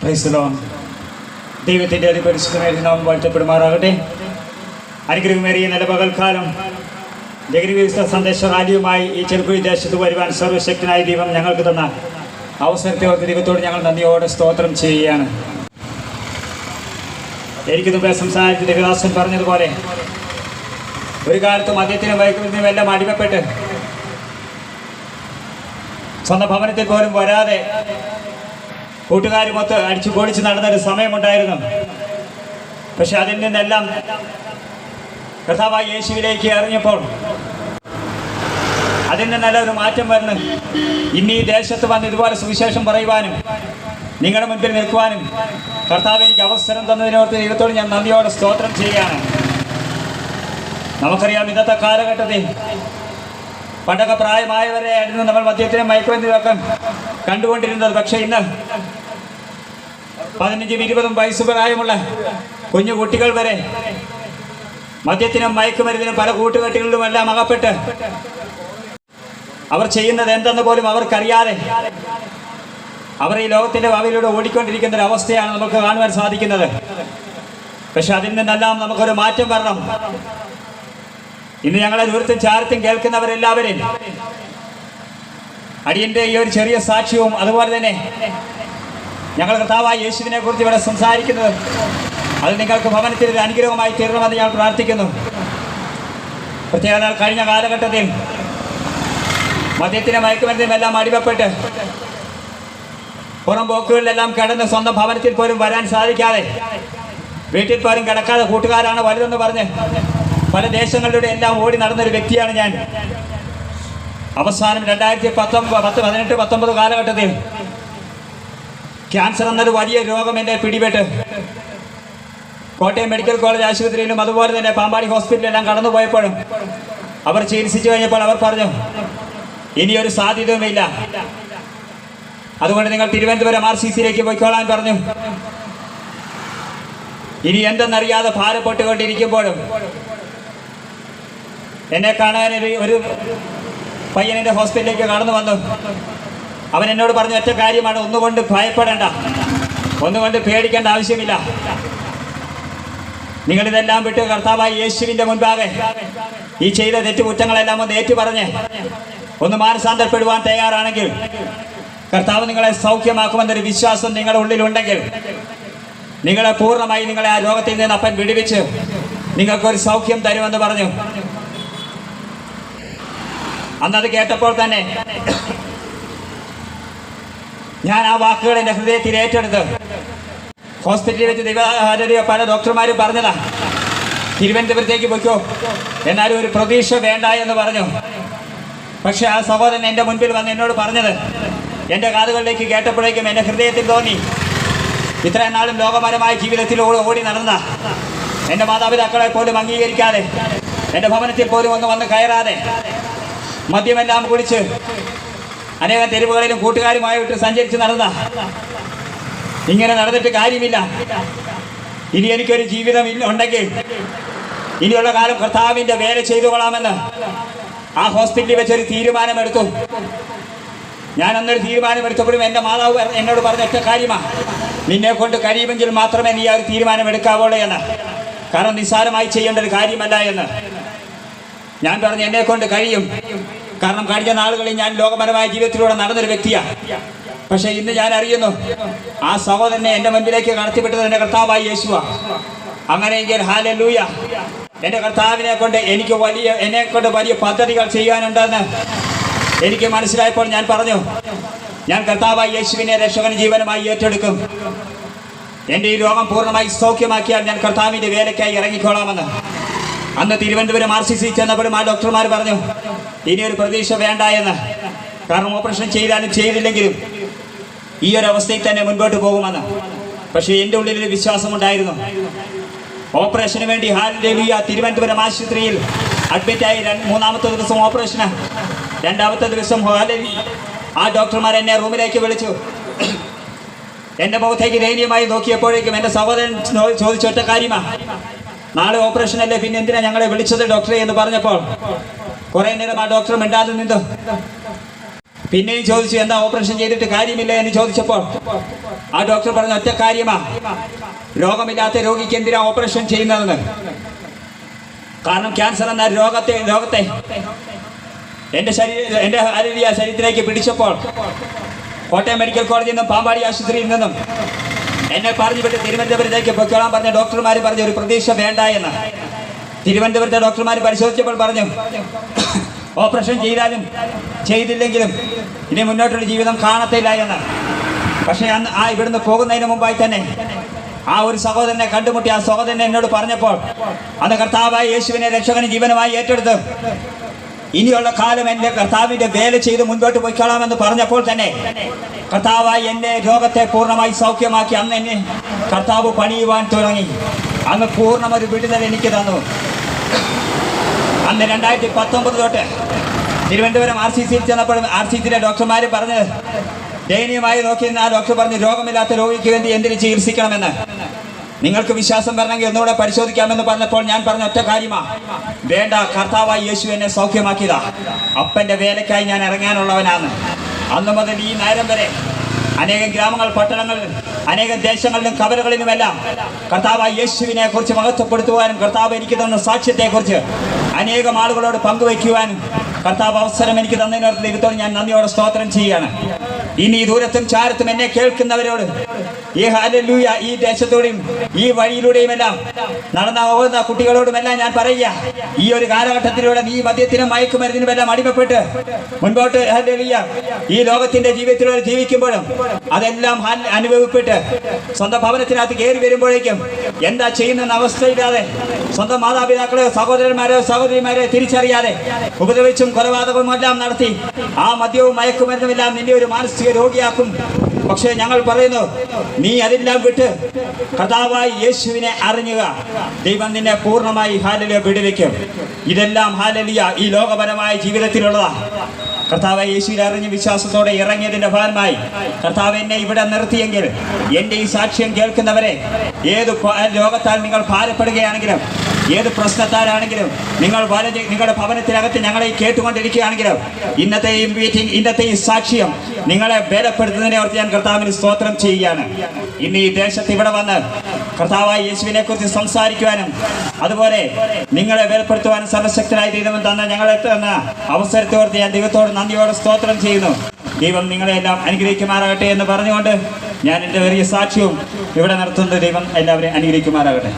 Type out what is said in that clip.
ക്രൈസ്തലോ ദൈവത്തിന്റെ അതിപരിശുദ്ധമായ നാമം വാഴ്ത്തപ്പെടുമാറാകട്ടെ. അനുഗ്രഹമേറിയ നല്ല പകൽക്കാലം ജഗരിവിസ്ത സന്ദേശ റാലിയുമായി ഈ ചെറുക്കുഴി ദേശത്ത് വരുവാൻ സർവശക്തനായ ദൈവം ഞങ്ങൾക്ക് തന്ന അവസരത്തെ ഓർത്ത് ദൈവത്തോട് ഞങ്ങൾ നന്ദിയോടെ സ്തോത്രം ചെയ്യുകയാണ്. എനിക്ക് മുമ്പേ സംസാരിച്ച് രവിദാസൻ പറഞ്ഞതുപോലെ ഒരു കാലത്ത് മദ്യത്തിനും വൈകുന്നതിനും എല്ലാം അടിമപ്പെട്ട് സ്വന്തം ഭവനത്തിൽ പോലും വരാതെ കൂട്ടുകാരുമൊത്ത് അടിച്ചു പൊളിച്ച് നടന്നൊരു സമയമുണ്ടായിരുന്നു. പക്ഷെ അതിൽ നിന്നെല്ലാം കർത്താവായ യേശുവിലേക്ക് അറിഞ്ഞപ്പോൾ അതിൽ നിന്നെല്ലാം മാറ്റം വരുന്നു ഇന്ന് ഈ ദേശത്ത് വന്ന് ഇതുപോലെ സുവിശേഷം പറയുവാനും നിങ്ങളുടെ മുൻപിൽ നിൽക്കുവാനും കർത്താവ് എനിക്ക് അവസരം തന്നതിനോർത്ത് ദൈവത്തോട് ഞാൻ നന്ദിയോടെ സ്തോത്രം ചെയ്യുകയാണ്. നമുക്കറിയാം ഇന്നത്തെ കാലഘട്ടത്തിൽ പണ്ടൊക്കെ പ്രായമായവരെ ആയിരുന്നു നമ്മൾ മദ്യത്തിനും മയക്കുമരുന്നിലൊക്കെ കണ്ടുകൊണ്ടിരുന്നത്. പക്ഷേ ഇന്ന് പതിനഞ്ചും ഇരുപതും വയസ്സ് പ്രായമുള്ള കുഞ്ഞു കുട്ടികൾ വരെ മദ്യത്തിനും മയക്കുമരുന്നിനും പല കൂട്ടുകെട്ടുകളിലും എല്ലാം അകപ്പെട്ട് അവർ ചെയ്യുന്നത് എന്തെന്ന് പോലും അവർക്കറിയാതെ അവർ ഈ ലോകത്തിന്റെ ഭാവിയിലൂടെ ഓടിക്കൊണ്ടിരിക്കുന്ന ഒരു അവസ്ഥയാണ് നമുക്ക് കാണുവാൻ സാധിക്കുന്നത്. പക്ഷെ അതിൽ നിന്നെല്ലാം നമുക്കൊരു മാറ്റം വരണം. ഇന്ന് ഞങ്ങളെ ദൂരത്തും ചാരത്തും കേൾക്കുന്നവരെല്ലാവരും അടിയന്റെ ഈ ഒരു ചെറിയ സാക്ഷ്യവും അതുപോലെ തന്നെ ഞങ്ങൾ കർത്താവായ യേശുവിനെ കുറിച്ച് ഇവിടെ സംസാരിക്കുന്നത്. അത് നിങ്ങൾക്ക് ഭവനത്തിൽ ഒരു അനുഗ്രഹമായി തീരണമെന്ന് ഞാൻ പ്രാർത്ഥിക്കുന്നു. പ്രത്യേക കഴിഞ്ഞ കാലഘട്ടത്തിൽ മദ്യത്തിനും മയക്കുമരുന്നിനും എല്ലാം അടിമപ്പെട്ട് പുറം പോക്കുകളിലെല്ലാം കിടന്ന് സ്വന്തം ഭവനത്തിൽ പോലും വരാൻ സാധിക്കാതെ വീട്ടിൽ പോലും കിടക്കാതെ കൂട്ടുകാരാണ് വലുതെന്ന് പറഞ്ഞ് പല ദേശങ്ങളിലൂടെ എല്ലാം ഓടി നടന്നൊരു വ്യക്തിയാണ് ഞാൻ. അവസാനം രണ്ടായിരത്തി പത്തൊമ്പത് പത്ത് പതിനെട്ട് പത്തൊമ്പത് കാലഘട്ടത്തിൽ ക്യാൻസർ എന്നൊരു വലിയ രോഗം എന്റെ പിടിപെട്ട്. കോട്ടയം മെഡിക്കൽ കോളേജ് ആശുപത്രിയിലും അതുപോലെ തന്നെ പാമ്പാടി ഹോസ്പിറ്റലിലെല്ലാം കടന്നുപോയപ്പോഴും അവർ ചികിത്സിച്ചു കഴിഞ്ഞപ്പോൾ അവർ പറഞ്ഞു ഇനിയൊരു സാധ്യതയുമില്ല അതുകൊണ്ട് നിങ്ങൾ തിരുവനന്തപുരം ആർ സി സിയിലേക്ക് പോയിക്കോളാൻ പറഞ്ഞു. ഇനി എന്തെന്നറിയാതെ ഭാരപ്പെട്ടുകൊണ്ടിരിക്കുമ്പോഴും എന്നെ കാണാൻ ഒരു പയ്യനെ ഹോസ്പിറ്റലിലേക്ക് കടന്നു വന്നു. അവൻ എന്നോട് പറഞ്ഞ ഒറ്റ കാര്യമാണ് ഒന്നുകൊണ്ട് ഭയപ്പെടേണ്ട. ഒന്നുകൊണ്ട് പേടിക്കേണ്ട ആവശ്യമില്ല. നിങ്ങളിതെല്ലാം വിട്ട് കർത്താവായി യേശുവിന്റെ മുൻപാകെ ഈ ചെയ്ത തെറ്റുകുറ്റങ്ങളെല്ലാം ഒന്ന് ഏറ്റു പറഞ്ഞ് ഒന്ന് മാനസാന്തരപ്പെടുവാൻ തയ്യാറാണെങ്കിൽ കർത്താവ് നിങ്ങളെ സൗഖ്യമാക്കുമെന്നൊരു വിശ്വാസം നിങ്ങളുടെ ഉള്ളിലുണ്ടെങ്കിൽ നിങ്ങളെ പൂർണമായി നിങ്ങളെ ആ രോഗത്തിൽ നിന്ന് അപ്പൻ വിടുവിച്ച് നിങ്ങൾക്കൊരു സൗഖ്യം തരുമെന്ന് പറഞ്ഞു. അന്നത് കേട്ടപ്പോൾ തന്നെ ഞാൻ ആ വാക്കുകൾ എന്റെ ഹൃദയത്തിൽ ഏറ്റെടുത്ത് ഹോസ്പിറ്റലിൽ വെച്ച് ദൈവ പല ഡോക്ടർമാരും പറഞ്ഞതാ. തിരുവനന്തപുരത്തേക്ക് പോയിക്കോ. എന്നാലും ഒരു പ്രതീക്ഷ വേണ്ട എന്ന് പറഞ്ഞു. പക്ഷെ ആ സഹോദരൻ എന്റെ മുൻപിൽ വന്ന് എന്നോട് പറഞ്ഞത് എന്റെ കാതുകളിലേക്ക് കേട്ടപ്പോഴേക്കും എന്റെ ഹൃദയത്തിൽ തോന്നി. ഇത്രയും നാളും ലോകപരമായ ജീവിതത്തിൽ ഓടി ഓടി നടന്ന. എന്റെ മാതാപിതാക്കളെ പോലും അംഗീകരിക്കാതെ എന്റെ ഭവനത്തിൽ പോലും ഒന്ന് വന്ന് കയറാതെ മദ്യമെല്ലാം കുടിച്ച് അനേകം തെരുവുകളിലും കൂട്ടുകാരുമായിട്ട് സഞ്ചരിച്ച് നടന്ന. ഇങ്ങനെ നടന്നിട്ട് കാര്യമില്ല. ഇനി എനിക്കൊരു ജീവിതം ഉണ്ടെങ്കിൽ ഇനിയുള്ള കാലം കർത്താവിന്റെ വേല ചെയ്തു കൊള്ളാമെന്ന് ആ ഹോസ്പിറ്റലിൽ വെച്ചൊരു തീരുമാനമെടുത്തു. ഞാൻ അന്നൊരു തീരുമാനമെടുത്തപ്പോഴും എന്റെ മാതാവ് എന്നോട് പറഞ്ഞ ഒറ്റ കാര്യമാണ് നിന്നെ കൊണ്ട് കഴിയുമെങ്കിൽ മാത്രമേ നീ ആ ഒരു തീരുമാനം എടുക്കാവുള്ളൂ എന്ന്. കാരണം നിസ്സാരമായി ചെയ്യേണ്ട ഒരു കാര്യമല്ല എന്ന്. ഞാൻ പറഞ്ഞു എന്നെ കൊണ്ട് കഴിയും. കാരണം കഴിഞ്ഞ നാളുകളിൽ ഞാൻ ലോകപരമായ ജീവിതത്തിലൂടെ നടന്നൊരു വ്യക്തിയാണ് പക്ഷേ ഇന്ന് ഞാൻ അറിയുന്നു ആ സഹോദരനെ എന്റെ മുൻപിലേക്ക് കടത്തിവിട്ടത് എന്റെ കർത്താവായി യേശുവ. അങ്ങനെയെങ്കിൽ ഹാലൂയ എന്റെ കർത്താവിനെ കൊണ്ട് എനിക്ക് വലിയ എന്നെ കൊണ്ട് വലിയ പദ്ധതികൾ ചെയ്യാനുണ്ടെന്ന് എനിക്ക് മനസ്സിലായപ്പോൾ ഞാൻ പറഞ്ഞു ഞാൻ കർത്താവായി യേശുവിനെ രക്ഷകൻ ജീവനുമായി ഏറ്റെടുക്കും. എന്റെ ഈ രോഗം പൂർണമായി സൗഖ്യമാക്കിയാൽ ഞാൻ കർത്താവിന്റെ വേലയ്ക്കായി ഇറങ്ങിക്കോളാമെന്ന്. അന്ന് തിരുവനന്തപുരം ആർ സി സി ചെന്നപ്പോഴും ആ ഡോക്ടർമാർ പറഞ്ഞു ഇനി ഒരു പ്രതീക്ഷ വേണ്ട എന്ന്. കാരണം ഓപ്പറേഷൻ ചെയ്താലും ചെയ്തില്ലെങ്കിലും ഈ ഒരു അവസ്ഥയിൽ തന്നെ മുൻപോട്ട് പോകുമെന്ന്. പക്ഷേ എന്റെ ഉള്ളിൽ ഒരു വിശ്വാസമുണ്ടായിരുന്നു. ഓപ്പറേഷന് വേണ്ടി ഹാലിയ തിരുവനന്തപുരം ആശുപത്രിയിൽ അഡ്മിറ്റായി രണ്ട് മൂന്നാമത്തെ ദിവസം ഓപ്പറേഷന്. രണ്ടാമത്തെ ദിവസം ഹാലലി ആ ഡോക്ടർമാർ എന്നെ റൂമിലേക്ക് വിളിച്ചു. എന്റെ മുഖത്തേക്ക് ദയനീയമായി നോക്കിയപ്പോഴേക്കും എന്റെ സഹോദരൻ ചോദിച്ചൊറ്റ കാര്യമാണ് നാളെ ഓപ്പറേഷൻ അല്ലേ? പിന്നെ എന്തിനാ ഞങ്ങളെ വിളിച്ചത് ഡോക്ടറെ എന്ന് പറഞ്ഞപ്പോൾ? കുറെ നേരം ആ ഡോക്ടർ മിണ്ടാതെ നിന്നു. പിന്നെയും ചോദിച്ചു എന്താ ഓപ്പറേഷൻ ചെയ്തിട്ട് കാര്യമില്ല? എന്ന് ചോദിച്ചപ്പോൾ ആ ഡോക്ടർ പറഞ്ഞ ഒറ്റ കാര്യമാ. രോഗമില്ലാത്ത രോഗിക്ക് എന്തിനാ ഓപ്പറേഷൻ ചെയ്യുന്നതെന്ന്. കാരണം ക്യാൻസർ എന്ന രോഗത്തെ രോഗത്തെ എന്റെ ശരീര ആരോഗ്യ ശരീരത്തിലേക്ക് പിടിച്ചപ്പോൾ കോട്ടയം മെഡിക്കൽ കോളേജിൽ നിന്നും പാമ്പാടി ആശുപത്രിയിൽ നിന്നും എന്നെ പറഞ്ഞു വിട്ട് തിരുവനന്തപുരത്തേക്ക് പൊയ്ക്കോളാൻ പറഞ്ഞ ഡോക്ടർമാർ പറഞ്ഞു ഒരു പ്രതീക്ഷ വേണ്ട എന്ന്. തിരുവനന്തപുരത്തെ ഡോക്ടർമാർ പരിശോധിച്ചപ്പോൾ പറഞ്ഞു ഓപ്പറേഷൻ ചെയ്താലും ചെയ്തില്ലെങ്കിലും ഇനി മുന്നോട്ടുള്ള ജീവിതം കാണത്തില്ല എന്ന്. പക്ഷേ അന്ന് ആ ഇവിടുന്ന് പോകുന്നതിന് മുമ്പായി തന്നെ ആ ഒരു സഹോദരനെ കണ്ടുമുട്ടി. ആ സഹോദരൻ എന്നോട് പറഞ്ഞപ്പോൾ അന്ന് കർത്താവായ യേശുവിനെ രക്ഷകന് ജീവനമായി ഏറ്റെടുത്ത് ഇനിയുള്ള കാലം എന്റെ കർത്താവിന്റെ വേല ചെയ്ത് മുൻപോട്ട് പോയിക്കൊള്ളാമെന്ന് പറഞ്ഞപ്പോൾ തന്നെ കർത്താവായി എന്നെ രോഗത്തെ പൂർണമായി സൗഖ്യമാക്കി അന്ന് എന്നെ കർത്താവ് പണിയുവാൻ തുടങ്ങി. അന്ന് പൂർണ ഒരു വിടുതൽ എനിക്ക് തന്നു. അന്ന് രണ്ടായിരത്തി പത്തൊമ്പത് തൊട്ട് തിരുവനന്തപുരം ആർ സി സിയിൽ ചെന്നപ്പോൾ ആർ സി സിയിലെ ഡോക്ടർമാർ പറഞ്ഞ് ദയനീയമായി നോക്കിയിരുന്ന ആ ഡോക്ടർ പറഞ്ഞ് രോഗമില്ലാത്ത രോഗിക്ക് വേണ്ടി എന്തിനു ചികിത്സിക്കണമെന്ന്. നിങ്ങൾക്ക് വിശ്വാസം വരണമെങ്കിൽ ഒന്നുകൂടെ പരിശോധിക്കാമെന്ന് പറഞ്ഞപ്പോൾ ഞാൻ പറഞ്ഞ ഒറ്റ കാര്യമാ. വേണ്ട കർത്താവായി യേശു എന്നെ സൗഖ്യമാക്കിയതാ. അപ്പന്റെ വേലയ്ക്കായി ഞാൻ ഇറങ്ങാനുള്ളവനാണ്. അന്ന് മുതൽ ഈ നേരം വരെ അനേകം ഗ്രാമങ്ങൾ പട്ടണങ്ങൾ അനേകം ദേശങ്ങളിലും കവലകളിലുമെല്ലാം കർത്താവ് യേശുവിനെ കുറിച്ച് മഹത്വപ്പെടുത്തുവാനും കർത്താവ് എനിക്ക് തന്ന സാക്ഷ്യത്തെക്കുറിച്ച് അനേകം ആളുകളോട് പങ്കുവയ്ക്കുവാനും കർത്താവ് അവസരം എനിക്ക് തന്നതിനോട് ഇരുത്തോളം ഞാൻ നന്ദിയോടെ സ്തോത്രം ചെയ്യുകയാണ്. ഇനി ദൂരത്തും ചാരത്തും എന്നെ കേൾക്കുന്നവരോട്. ഈ ഹാലൂയ ഈ ദേശത്തോടെയും ഈ വഴിയിലൂടെയും എല്ലാം നടന്ന പോകുന്ന കുട്ടികളോടുമെല്ലാം ഞാൻ പറയുക ഈ ഒരു കാലഘട്ടത്തിലൂടെ നീ മദ്യത്തിനും മയക്കുമരുന്നിനും എല്ലാം അടിമപ്പെട്ട് മുൻപോട്ട് ഹാലൂയ ഈ ലോകത്തിന്റെ ജീവിതത്തിലൂടെ ജീവിക്കുമ്പോഴും അതെല്ലാം അനുഭവപ്പെട്ട് സ്വന്തം ഭവനത്തിനകത്ത് കയറി വരുമ്പോഴേക്കും എന്താ ചെയ്യുന്ന അവസ്ഥയില്ലാതെ സ്വന്തം മാതാപിതാക്കളെ സഹോദരന്മാരെ സഹോദരിമാരെ തിരിച്ചറിയാതെ ഉപദ്രവിച്ചും കൊലപാതകവും എല്ലാം നടത്തി ആ മദ്യവും മയക്കുമരുന്നും എല്ലാം നിന്റെ ഒരു മാനസിക രോഗിയാക്കും. പക്ഷേ ഞങ്ങൾ പറയുന്നു നീ അതെല്ലാം വിട്ട് കഥാവായി യേശുവിനെ അറിഞ്ഞുക. ദൈവം നിന്നെ പൂർണമായി ഹാലലിയ വിടുവയ്ക്കും ഇതെല്ലാം ഹാലലിയ ഈ ലോകപരമായ ജീവിതത്തിലുള്ളതാ. കർത്താവ് യേശുവിനെ അറിഞ്ഞ് വിശ്വാസത്തോടെ ഇറങ്ങിയതിന്റെ ഭാഗമായി കർത്താവ് എന്നെ ഇവിടെ നിർത്തിയെങ്കിൽ എന്റെ ഈ സാക്ഷ്യം കേൾക്കുന്നവരെ ഏത് ലോകത്താൽ നിങ്ങൾ ഭാരപ്പെടുകയാണെങ്കിലും ഏത് പ്രശ്നത്താലാണെങ്കിലും നിങ്ങൾ വളരെ നിങ്ങളുടെ ഭവനത്തിനകത്ത് ഞങ്ങളെ കേട്ടുകൊണ്ടിരിക്കുകയാണെങ്കിലും ഇന്നത്തെ ഈ മീറ്റിംഗ് ഇന്നത്തെ ഈ സാക്ഷ്യം നിങ്ങളെ ബലപ്പെടുത്തുന്നതിനെ ഓർത്ത് ഞാൻ കർത്താവിന് സ്തോത്രം ചെയ്യുകയാണ്. ഇന്ന് ഈ ദേശത്ത് ഇവിടെ വന്ന് കർത്താവായ യേശുവിനെ കുറിച്ച് സംസാരിക്കുവാനും അതുപോലെ നിങ്ങളെ വേർപ്പെടുത്തുവാനും സർവശക്തനായി ദൈവം തന്ന ഞങ്ങളെ തന്ന അവസരത്തെ ഓർത്ത് ഞാൻ ദൈവത്തോട് നന്ദിയോടെ സ്തോത്രം ചെയ്യുന്നു. ദൈവം നിങ്ങളെല്ലാം അനുഗ്രഹിക്കുമാറാകട്ടെ എന്ന് പറഞ്ഞുകൊണ്ട് ഞാൻ എന്റെ വലിയ സാക്ഷ്യവും ഇവിടെ നടത്തുന്ന ദൈവം എല്ലാവരെയും അനുഗ്രഹിക്കുമാറാകട്ടെ.